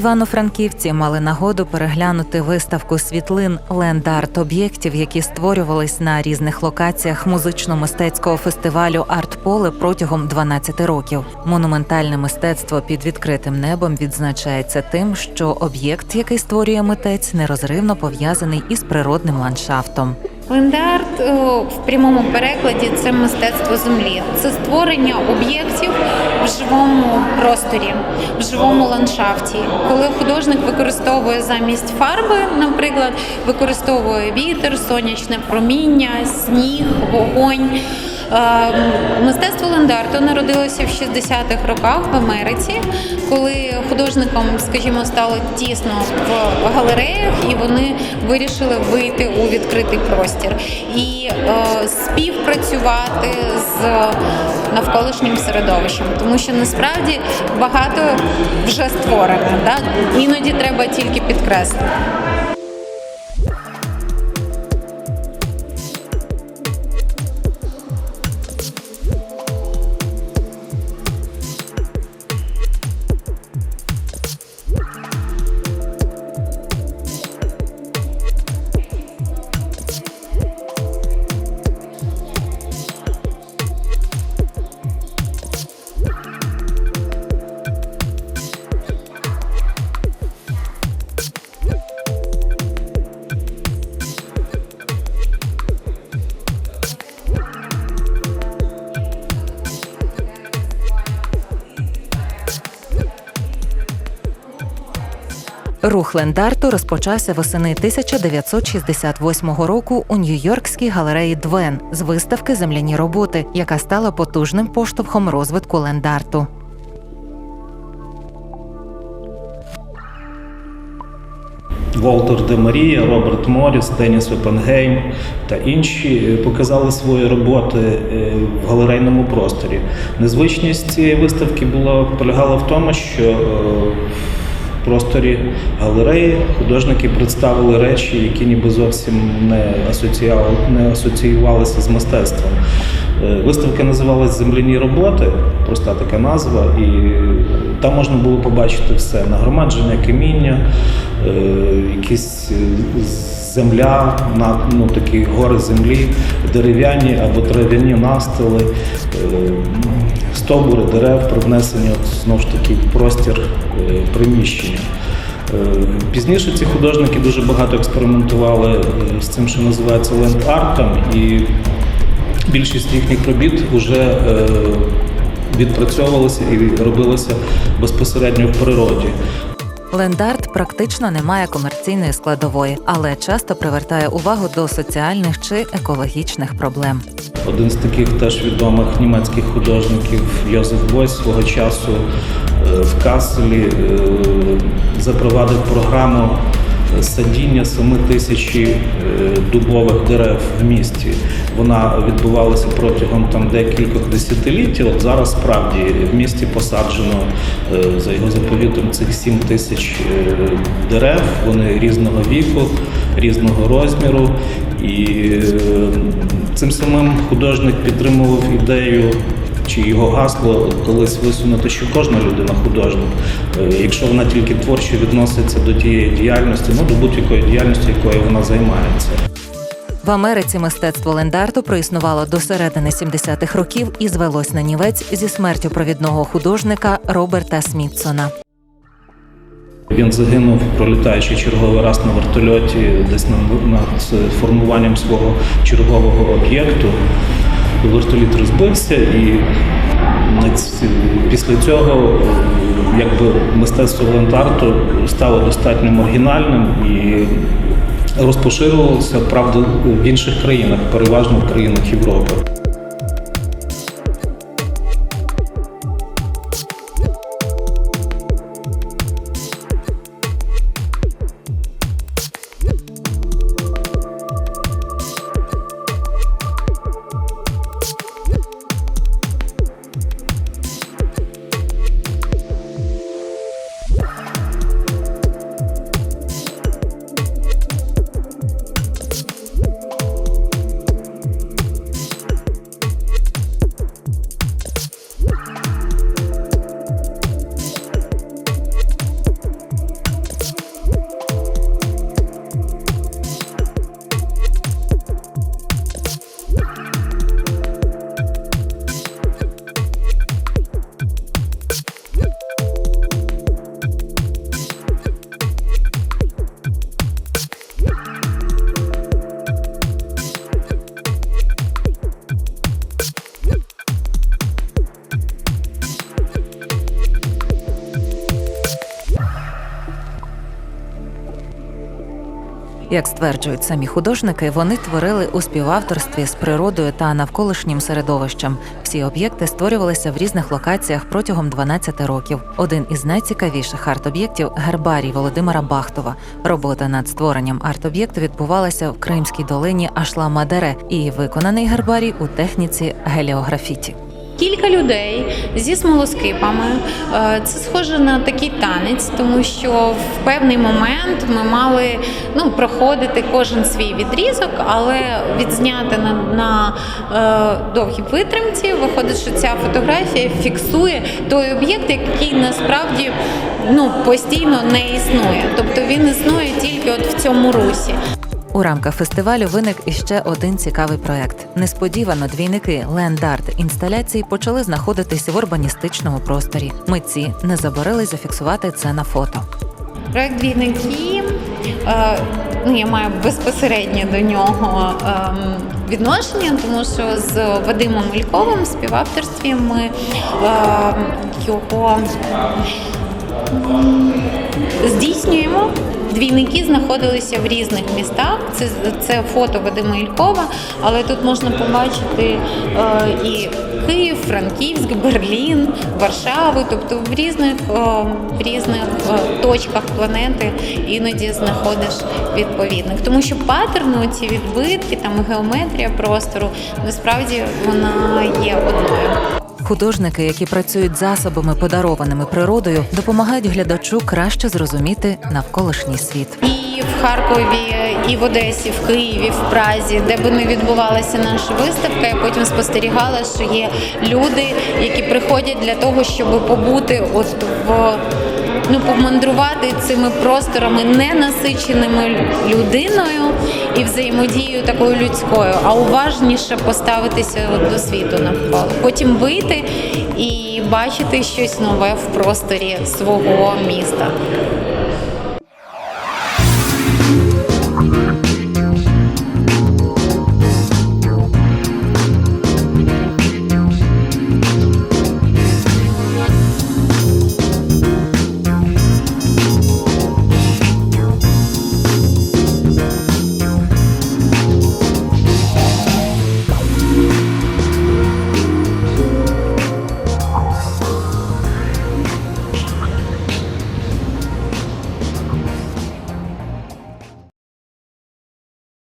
Івано-франківці мали нагоду переглянути виставку світлин ленд-арт об'єктів, які створювались на різних локаціях музично-мистецького фестивалю Артполе протягом 12 років. Монументальне мистецтво під відкритим небом відзначається тим, що об'єкт, який створює митець, нерозривно пов'язаний із природним ландшафтом. Лендарт е, в прямому перекладі це мистецтво землі. Це створення об'єктів в живому просторі, в живому ландшафті. Коли художник використовує замість фарби, наприклад, використовує вітер, сонячне проміння, сніг, вогонь. Е, Мистецтво лендарту народилося в 60-х роках в Америці, коли художникам, скажімо, стало тісно в галереях, і вони вирішили вийти у відкритий простір і е, співпрацювати з навколишнім середовищем, тому що насправді багато вже створено. Да? Іноді треба тільки підкреслити. Рух лендарту розпочався восени 1968 року у Нью-Йоркській галереї Двен з виставки Земляні роботи, яка стала потужним поштовхом розвитку лендарту. Волтер де Марія, Роберт Моріс, Деніс Опенгейм та інші е, показали свої роботи е, в галерейному просторі. Незвичність цієї виставки була полягала в тому, що е, просторі галереї художники представили речі, які ніби зовсім не не асоціювалися з мистецтвом. Е, Виставка називалась Земляні роботи, проста така назва, і там можна було побачити все: нагромадження каміння, е, якісь е, земля, ну, такі гори землі, дерев'яні або трав'яні настили, е, стовбури дерев, привнесені знову ж таки в простір е, приміщення. Е, Пізніше ці художники дуже багато експериментували з цим, що називається ленд-артом, і більшість їхніх робіт вже відпрацьовувалися і робилися безпосередньо в природі. Лендарт практично не має комерційної складової, але часто привертає увагу до соціальних чи екологічних проблем. Один з таких теж відомих німецьких художників Йозеф Бойс свого часу е, в Каселі е, запровадив програму садіння 7 тисяч е, дубових дерев в місті. Вона відбувалася протягом там декількох десятиліть. От зараз справді в місті посаджено е, за його заповітом цих 7 тисяч е, дерев. Вони різного віку, різного розміру. І е, цим самим художник підтримував ідею. Чи його гасло колись висунути, що кожна людина художник, якщо вона тільки творчо відноситься до тієї діяльності, ну до будь-якої діяльності, якою вона займається. В Америці мистецтво лендарту проіснувало до середини 70-х років і звелось на нівець зі смертю провідного художника Роберта Смітсона. Він загинув, пролітаючи черговий раз на вертольоті, десь над, формуванням свого чергового об'єкту. Вертоліт розбився, і після цього якби мистецтво лентарту стало достатньо маргінальним і розпоширювалося, правда, в інших країнах, переважно в країнах Європи. Як стверджують самі художники, вони творили у співавторстві з природою та навколишнім середовищем. Всі об'єкти створювалися в різних локаціях протягом 12 років. Один із найцікавіших арт-об'єктів гербарій Володимира Бахтова. Робота над створенням арт-об'єкту відбувалася в Кримській долині Ашла-Мадере і виконаний гербарій у техніці геліографіті. Кілька людей зі смолоскипами. Е, Це схоже на такий танець, тому що в певний момент ми мали ну, проходити кожен свій відрізок, але відзняти на, на е, довгій витримці. Виходить, що ця фотографія фіксує той об'єкт, який насправді ну, постійно не існує. Тобто він існує тільки от в цьому русі. У рамках фестивалю виник іще один цікавий проект. Несподівано двійники ленд-арт інсталяцій почали знаходитись в урбаністичному просторі. Митці не заборились зафіксувати це на фото. Проект двійники. е, Ну, я маю безпосередньо до нього ем, відношення, тому що з Вадимом Мільковим в співавторстві ми ем, його здійснюємо. Двійники знаходилися в різних містах. Це, це фото Вадима Ількова, але тут можна побачити е, і Київ, Франківськ, Берлін, Варшаву, тобто в різних, е, в різних е, точках планети іноді знаходиш відповідних. Тому що паттерни, ці відбитки, там геометрія простору, насправді вона є одною. Художники, які працюють засобами, подарованими природою, допомагають глядачу краще зрозуміти навколишній світ. І в Харкові, і в Одесі, в Києві, в Празі, де би не відбувалася наша виставка, я потім спостерігала, що є люди, які приходять для того, щоб побути от в ну, помандрувати цими просторами ненасиченими людиною і взаємодією такою людською, а уважніше поставитися до світу навколо. Потім вийти і бачити щось нове в просторі свого міста.